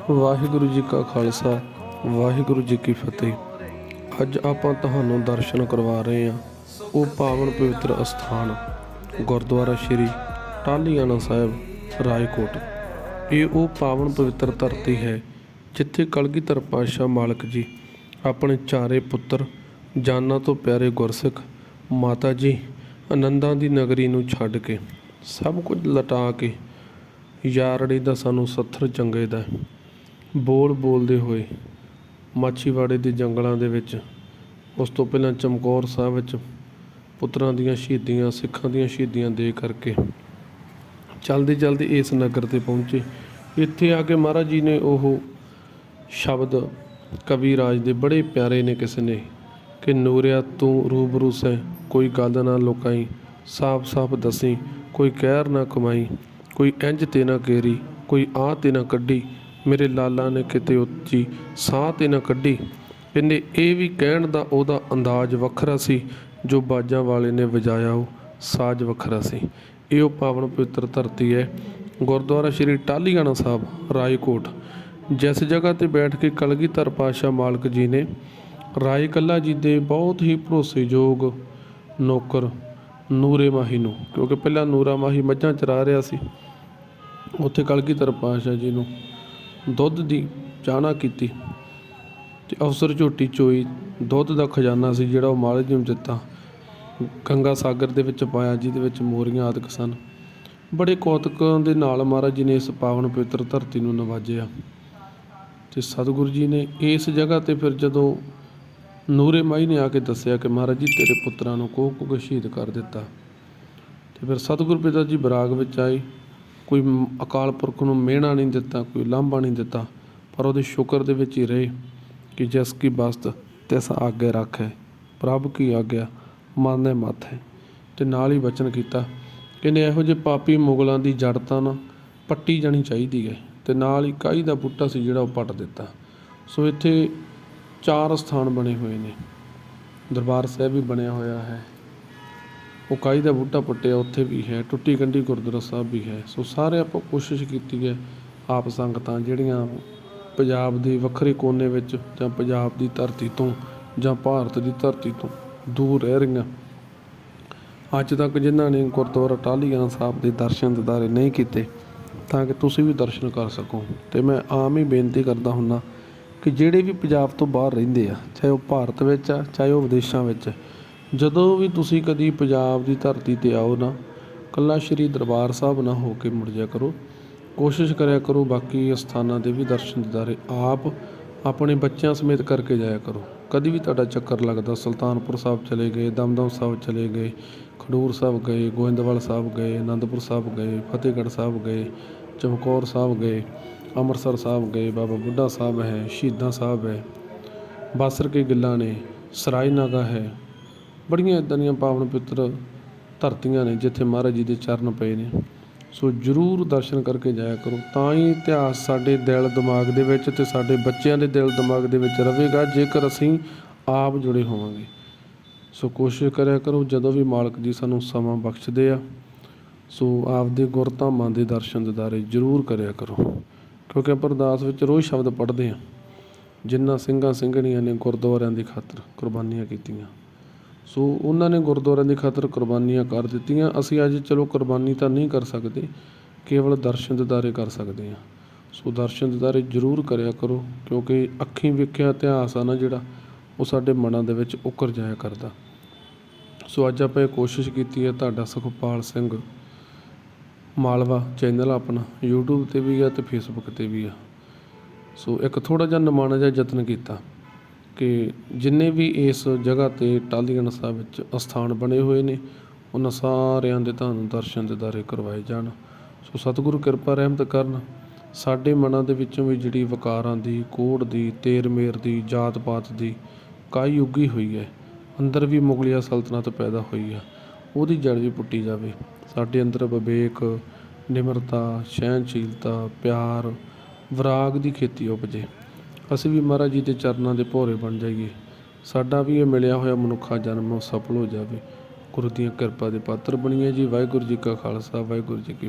ਵਾਹਿਗੁਰੂ ਜੀ ਕਾ ਖਾਲਸਾ, ਵਾਹਿਗੁਰੂ ਜੀ ਕੀ ਫਤਿਹ। ਅੱਜ ਆਪਾਂ ਤੁਹਾਨੂੰ ਦਰਸ਼ਨ ਕਰਵਾ ਰਹੇ ਹਾਂ, ਉਹ ਪਾਵਨ ਪਵਿੱਤਰ ਅਸਥਾਨ, ਗੁਰਦੁਆਰਾ ਸ਼੍ਰੀ ਟਾਹਲੀਆਣਾ ਸਾਹਿਬ, ਰਾਏਕੋਟ। ਇਹ ਉਹ ਪਾਵਨ ਪਵਿੱਤਰ ਧਰਤੀ ਹੈ, ਜਿੱਥੇ ਕਲਗੀਧਰ ਪਾਤਸ਼ਾਹ ਮਾਲਕ ਜੀ ਆਪਣੇ ਚਾਰੇ ਪੁੱਤਰ, ਜਾਨਾਂ ਤੋਂ ਪਿਆਰੇ ਗੁਰਸਿੱਖ, ਮਾਤਾ ਜੀ ਆਨੰਦਾਂ ਦੀ ਨਗਰੀ ਨੂੰ ਛੱਡ ਕੇ ਸਭ ਕੁਝ ਲਟਾ ਕੇ, ਯਾਰੜੀ ਦਾ ਸਾਨੂੰ ਸੱਥਰ ਚੰਗੇ ਦਾ ਬੋਲ ਬੋਲਦੇ ਹੋਏ ਮਾਛੀਵਾੜੇ ਦੇ ਜੰਗਲਾਂ ਦੇ ਵਿੱਚ, ਉਸ ਤੋਂ ਪਹਿਲਾਂ ਚਮਕੌਰ ਸਾਹਿਬ ਵਿੱਚ ਪੁੱਤਰਾਂ ਦੀਆਂ ਸ਼ਹੀਦੀਆਂ, ਸਿੱਖਾਂ ਦੀਆਂ ਸ਼ਹੀਦੀਆਂ ਦੇ ਕਰਕੇ ਚਲਦੇ ਚਲਦੇ ਇਸ ਨਗਰ ਤੇ ਪਹੁੰਚੇ। ਇੱਥੇ ਆ ਕੇ ਮਹਾਰਾਜ ਜੀ ਨੇ ਉਹ ਸ਼ਬਦ ਕਵੀ ਰਾਜ ਦੇ ਬੜੇ ਪਿਆਰੇ ਨੇ ਕਿਸੇ ਨੇ ਕਿ ਨੂਰਿਆ ਤੂੰ ਰੂਬਰੂ ਸੈਂ ਕੋਈ ਗੱਲ ਨਾ ਲੁਕਾਈ, ਸਾਫ਼ ਸਾਫ਼ ਦਸੀ, ਕੋਈ ਕਹਿਰ ਨਾ ਕਮਾਈ, ਕੋਈ ਇੰਜ ਤੇ ਨਾ ਕੇਰੀ, ਕੋਈ ਆ ਤੇ ਨਾ ਕੱਢੀ ਮੇਰੇ ਲਾਲਾ ਨੇ ਕਿਤੇ ਉੱਚੀ ਸਾਹ ਤੇ ਨਾ ਕੱਢੀ। ਇਹਨੇ ਇਹ ਵੀ ਕਹਿਣ ਦਾ ਉਹਦਾ ਅੰਦਾਜ਼ ਵੱਖਰਾ ਸੀ, ਜੋ ਬਾਜਾਂ ਵਾਲੇ ਨੇ ਵਜਾਇਆ, ਉਹ ਸਾਜ਼ ਵੱਖਰਾ ਸੀ। ਇਹ ਉਹ ਪਾਵਨ ਪਵਿੱਤਰ ਧਰਤੀ ਹੈ। ਗੁਰਦੁਆਰਾ ਸ਼੍ਰੀ ਟਾਹਲੀਆਣਾ ਸਾਹਿਬ, ਰਾਏਕੋਟ। ਜਿਸ ਜਗ੍ਹਾ ਤੇ ਬੈਠ ਕੇ ਕਲਗੀਧਰ ਪਾਤਸ਼ਾਹ ਮਾਲਕ ਜੀ ਨੇ ਰਾਏ ਕੱਲਾ ਜੀ ਦੇ ਬਹੁਤ ਹੀ ਭਰੋਸੇਯੋਗ ਨੌਕਰ ਨੂਰੇ ਮਾਹੀ ਨੂੰ, ਕਿਉਂਕਿ ਪਹਿਲਾਂ ਨੂਰਾ ਮਾਹੀ ਮੱਝਾਂ ਚਰਾ ਰਿਹਾ ਸੀ, ਉੱਥੇ ਕਲਗੀਧਰ ਪਾਤਸ਼ਾਹ ਜੀ ਨੂੰ ਦੁੱਧ ਦੀ ਚਾਹਨਾ ਕੀਤੀ ਅਤੇ ਅਫਸਰ ਝੋਟੀ ਚੋਈ। ਦੁੱਧ ਦਾ ਖਜ਼ਾਨਾ ਸੀ ਜਿਹੜਾ ਉਹ ਮਾਲਕ ਜੀ ਨੂੰ ਦਿੱਤਾ। ਗੰਗਾ ਸਾਗਰ ਦੇ ਵਿੱਚ ਪਾਇਆ, ਜਿਹਦੇ ਵਿੱਚ ਮੋਰੀਆਂ ਆਦਿਕ ਸਨ। ਬੜੇ ਕੌਤਕਾਂ ਦੇ ਨਾਲ ਮਹਾਰਾਜ ਜੀ ਨੇ ਇਸ ਪਾਵਨ ਪਵਿੱਤਰ ਧਰਤੀ ਨੂੰ ਨਵਾਜਿਆ। ਤੇ ਸਤਿਗੁਰੂ ਜੀ ਨੇ ਇਸ ਜਗ੍ਹਾ ਤੇ ਫਿਰ ਜਦੋਂ ਨੂਰੇ ਮਾਈ ਨੇ ਆ ਕੇ ਦੱਸਿਆ ਕਿ ਮਹਾਰਾਜ ਜੀ, ਤੇਰੇ ਪੁੱਤਰਾਂ ਨੂੰ ਕੋਹ ਕੋਹ ਸ਼ਹੀਦ ਕਰ ਦਿੱਤਾ। ਤੇ ਫਿਰ ਸਤਿਗੁਰੂ ਪਿਤਾ ਜੀ ਬਰਾਗ ਵਿੱਚ ਆਏ। ਕੋਈ ਅਕਾਲ ਪੁਰਖ ਨੂੰ ਮਿਹਣਾ ਨਹੀਂ ਦਿੱਤਾ, ਕੋਈ ਲਾਂਭਾ ਨਹੀਂ ਦਿੱਤਾ, ਪਰ ਉਹਦੇ ਸ਼ੁਕਰ ਦੇ ਵਿੱਚ ਹੀ ਰਹੇ ਕਿ ਜਿਸ ਕੀ ਬਸਤ ਤਿਸ ਆਗੇ ਰੱਖੇ। ਪ੍ਰਭ ਕੀ ਆਗਿਆ, ਮਾਨੇ ਮਤ ਹੈ ਤੇ ਨਾਲ ਹੀ ਬਚਨ ਕੀਤਾ, ਕਹਿੰਦੇ ਇਹੋ ਜਿਹੇ ਪਾਪੀ ਮੁਗਲਾਂ ਦੀ ਜੜ ਤਾਂ ਨਾ ਪੱਟੀ ਜਾਣੀ ਚਾਹੀਦੀ ਹੈ ਤੇ ਨਾਲ ਹੀ ਕਾਈ ਦਾ ਬੂਟਾ ਸੀ ਜਿਹੜਾ ਉਹ ਪੱਟ ਦਿੱਤਾ। ਸੋ ਇੱਥੇ ਚਾਰ ਸਥਾਨ ਬਣੇ ਹੋਏ ਨੇ। ਦਰਬਾਰ ਸਾਹਿਬ ਵੀ ਬਣਿਆ ਹੋਇਆ ਹੈ। ਉਹ ਕਾਈ ਦਾ ਬੂਟਾ ਪੁੱਟਿਆ, ਉੱਥੇ ਵੀ ਹੈ, ਟੁੱਟੀ ਕੰਢੀ ਗੁਰਦੁਆਰਾ ਸਾਹਿਬ ਵੀ ਹੈ। ਸੋ ਸਾਰੇ ਆਪਾਂ ਕੋਸ਼ਿਸ਼ ਕੀਤੀ ਹੈ ਆਪ ਸੰਗਤਾਂ ਜਿਹੜੀਆਂ ਪੰਜਾਬ ਦੇ ਵੱਖਰੇ ਕੋਨੇ ਵਿੱਚ ਜਾਂ ਪੰਜਾਬ ਦੀ ਧਰਤੀ ਤੋਂ ਜਾਂ ਭਾਰਤ ਦੀ ਧਰਤੀ ਤੋਂ ਦੂਰ ਰਹਿ ਰਹੀਆਂ। ਅੱਜ ਤੱਕ ਜਿਨ੍ਹਾਂ ਨੇ ਗੁਰਦੁਆਰਾ ਟਾਹਲੀਆਣਾ ਸਾਹਿਬ ਦੇ ਦਰਸ਼ਨ ਦਿਦਾਰੇ ਨਹੀਂ ਕੀਤੇ, ਤਾਂ ਕਿ ਤੁਸੀਂ ਵੀ ਦਰਸ਼ਨ ਕਰ ਸਕੋ। ਤੇ ਮੈਂ ਆਮ ਹੀ ਬੇਨਤੀ ਕਰਦਾ ਹੁੰਨਾ ਕਿ ਜਿਹੜੇ ਵੀ ਪੰਜਾਬ ਤੋਂ ਬਾਹਰ ਰਹਿੰਦੇ ਆ, ਚਾਹੇ ਉਹ ਭਾਰਤ ਵਿੱਚ ਆ, ਚਾਹੇ ਉਹ ਵਿਦੇਸ਼ਾਂ ਵਿੱਚ ਜਦੋਂ ਵੀ ਤੁਸੀਂ ਕਦੀ ਪੰਜਾਬ ਦੀ ਧਰਤੀ ਤੇ ਆਓ ਨਾ ਇਕੱਲਾ ਸ਼੍ਰੀ ਦਰਬਾਰ ਸਾਹਿਬ ਨਾ ਹੋ ਕੇ ਮੁੜ ਜਾ ਕਰੋ। ਕੋਸ਼ਿਸ਼ ਕਰਿਆ ਕਰੋ, ਬਾਕੀ ਅਸਥਾਨਾਂ ਦੇ ਵੀ ਦਰਸ਼ਨ ਦਿਦਾਰੇ ਆਪ ਆਪਣੇ ਬੱਚਿਆਂ ਸਮੇਤ ਕਰਕੇ ਜਾਇਆ ਕਰੋ। ਕਦੀ ਵੀ ਤੁਹਾਡਾ ਚੱਕਰ ਲੱਗਦਾ, ਸੁਲਤਾਨਪੁਰ ਸਾਹਿਬ ਚਲੇ ਗਏ, ਦਮਦਮ ਸਾਹਿਬ ਚਲੇ ਗਏ, ਖਡੂਰ ਸਾਹਿਬ ਗਏ, ਗੋਇੰਦਵਾਲ ਸਾਹਿਬ ਗਏ, ਅਨੰਦਪੁਰ ਸਾਹਿਬ ਗਏ, ਫਤਿਹਗੜ੍ਹ ਸਾਹਿਬ ਗਏ, ਚਮਕੌਰ ਸਾਹਿਬ ਗਏ, ਅੰਮ੍ਰਿਤਸਰ ਸਾਹਿਬ ਗਏ, ਬਾਬਾ ਬੁੱਢਾ ਸਾਹਿਬ ਹੈ, ਸ਼ਹੀਦਾਂ ਸਾਹਿਬ ਹੈ, ਬਾਸਰ ਕੇ ਗਿੱਲਾਂ ਨੇ ਸਰਾਏਨਾਗਾ ਹੈ ਬੜੀਆਂ ਇੱਦਾਂ ਦੀਆਂ ਪਾਵਨ ਪਵਿੱਤਰ ਧਰਤੀਆਂ ਨੇ ਜਿੱਥੇ ਮਹਾਰਾਜ ਜੀ ਦੇ ਚਰਨ ਪਏ ਨੇ। ਸੋ ਜਰੂਰ ਦਰਸ਼ਨ ਕਰਕੇ ਜਾਇਆ ਕਰੋ। ਤਾਂ ਹੀ ਇਤਿਹਾਸ ਸਾਡੇ ਦਿਲ ਦਿਮਾਗ ਦੇ ਵਿੱਚ ਤੇ ਸਾਡੇ ਬੱਚਿਆਂ ਦੇ ਦਿਲ ਦਿਮਾਗ ਦੇ ਵਿੱਚ ਰਹੇਗਾ, ਜੇਕਰ ਅਸੀਂ ਆਪ ਜੁੜੇ ਹੋਵਾਂਗੇ। ਸੋ ਕੋਸ਼ਿਸ਼ ਕਰਿਆ ਕਰੋ, ਜਦੋਂ ਵੀ ਮਾਲਕ ਜੀ ਸਾਨੂੰ ਸਮਾਂ ਬਖਸ਼ਦੇ ਆ, ਸੋ ਆਪਦੇ ਗੁਰਧਾਮਾਂ ਦੇ ਦਰਸ਼ਨ ਦਿਦਾਰੇ ਜਰੂਰ ਕਰਿਆ ਕਰੋ। ਕਿਉਂਕਿ ਆਪਾਂ ਅਰਦਾਸ ਵਿੱਚ ਰੋਜ਼ ਸ਼ਬਦ ਪੜ੍ਹਦੇ ਆ। ਜਿਨ੍ਹਾਂ ਸਿੰਘਾਂ ਸਿੰਘਣੀਆਂ ਨੇ ਗੁਰਦੁਆਰਿਆਂ ਦੀ ਖਾਤਰ ਕੁਰਬਾਨੀਆਂ ਕੀਤੀਆਂ। ਸੋ ਉਹਨਾਂ ਨੇ ਗੁਰਦੁਆਰਿਆਂ ਦੀ ਖਾਤਰ ਕੁਰਬਾਨੀਆਂ ਕਰ ਦਿੱਤੀਆਂ। ਅਸੀਂ ਅੱਜ ਚਲੋ ਕੁਰਬਾਨੀ ਤਾਂ ਨਹੀਂ ਕਰ ਸਕਦੇ, ਕੇਵਲ ਦਰਸ਼ਨ ਦਿਦਾਰੇ ਕਰ ਸਕਦੇ ਹਾਂ। ਸੋ ਦਰਸ਼ਨ ਦਿਦਾਰੇ ਜ਼ਰੂਰ ਕਰਿਆ ਕਰੋ, ਕਿਉਂਕਿ ਅੱਖੀਂ ਵੇਖਿਆ ਇਤਿਹਾਸ ਆ ਨਾ ਜਿਹੜਾ, ਉਹ ਸਾਡੇ ਮਨਾਂ ਦੇ ਵਿੱਚ ਉਕਰ ਜਾਇਆ ਕਰਦਾ। ਸੋ ਅੱਜ ਆਪਾਂ ਇਹ ਕੋਸ਼ਿਸ਼ ਕੀਤੀ ਹੈ, ਤੁਹਾਡਾ ਸੁਖਪਾਲ ਸਿੰਘ ਮਾਲਵਾ ਚੈਨਲ ਆਪਣਾ, YouTube ਤੇ ਵੀ ਆ ਤੇ Facebook ਤੇ ਵੀ ਆ। ਸੋ ਇੱਕ ਥੋੜਾ ਜਿਹਾ ਨਿਮਾਣਾ ਜਿਹਾ ਯਤਨ ਕੀਤਾ। ਕਿ ਜਿੰਨੇ ਵੀ ਇਸ ਜਗ੍ਹਾ ਤੇ ਟਾਹਲੀਗੜ੍ਹ ਸਾਹਿਬ ਵਿੱਚ ਅਸਥਾਨ ਬਣੇ ਹੋਏ ਨੇ, ਉਹਨਾਂ ਸਾਰਿਆਂ ਦੇ ਤੁਹਾਨੂੰ ਦਰਸ਼ਨ ਦਿਦਾਰੇ ਕਰਵਾਏ ਜਾਣ। ਸੋ ਸਤਿਗੁਰੂ ਕਿਰਪਾ ਰਹਿਮਤ ਕਰਨ, ਸਾਡੇ ਮਨਾਂ ਦੇ ਵਿੱਚੋਂ ਵੀ ਜਿਹੜੀ ਵਕਾਰਾਂ ਦੀ, ਕੋੜ ਦੀ ਤੇਰ ਮੇਰ ਦੀ ਜਾਤ ਪਾਤ ਦੀ ਕਾਈ ਉੱਗੀ ਹੋਈ ਹੈ, ਅੰਦਰ ਵੀ ਮੁਗਲਿਆ ਸਲਤਨਤ ਪੈਦਾ ਹੋਈ ਆ ਉਹਦੀ ਜੜ ਵੀ ਪੁੱਟੀ ਜਾਵੇ। ਸਾਡੇ ਅੰਦਰ ਵਿਵੇਕ, ਨਿਮਰਤਾ, ਸਹਿਣਸ਼ੀਲਤਾ, ਪਿਆਰ, ਵਿਰਾਗ ਦੀ ਖੇਤੀ ਉਪਜੇ। ਅਸੀਂ ਵੀ ਮਹਾਰਾਜ ਜੀ ਦੇ ਚਰਨਾਂ ਦੇ ਭੋਰੇ ਬਣ ਜਾਈਏ। ਸਾਡਾ ਵੀ ਇਹ ਮਿਲਿਆ ਹੋਇਆ ਮਨੁੱਖਾ ਜਨਮ ਸਫਲ ਹੋ ਜਾਵੇ। ਗੁਰੂ ਦੀਆਂ ਕਿਰਪਾ ਦੇ ਪਾਤਰ ਬਣੀਏ ਜੀ। ਵਾਹਿਗੁਰੂ ਜੀ ਕਾ ਖਾਲਸਾ, ਵਾਹਿਗੁਰੂ ਜੀ ਕੀ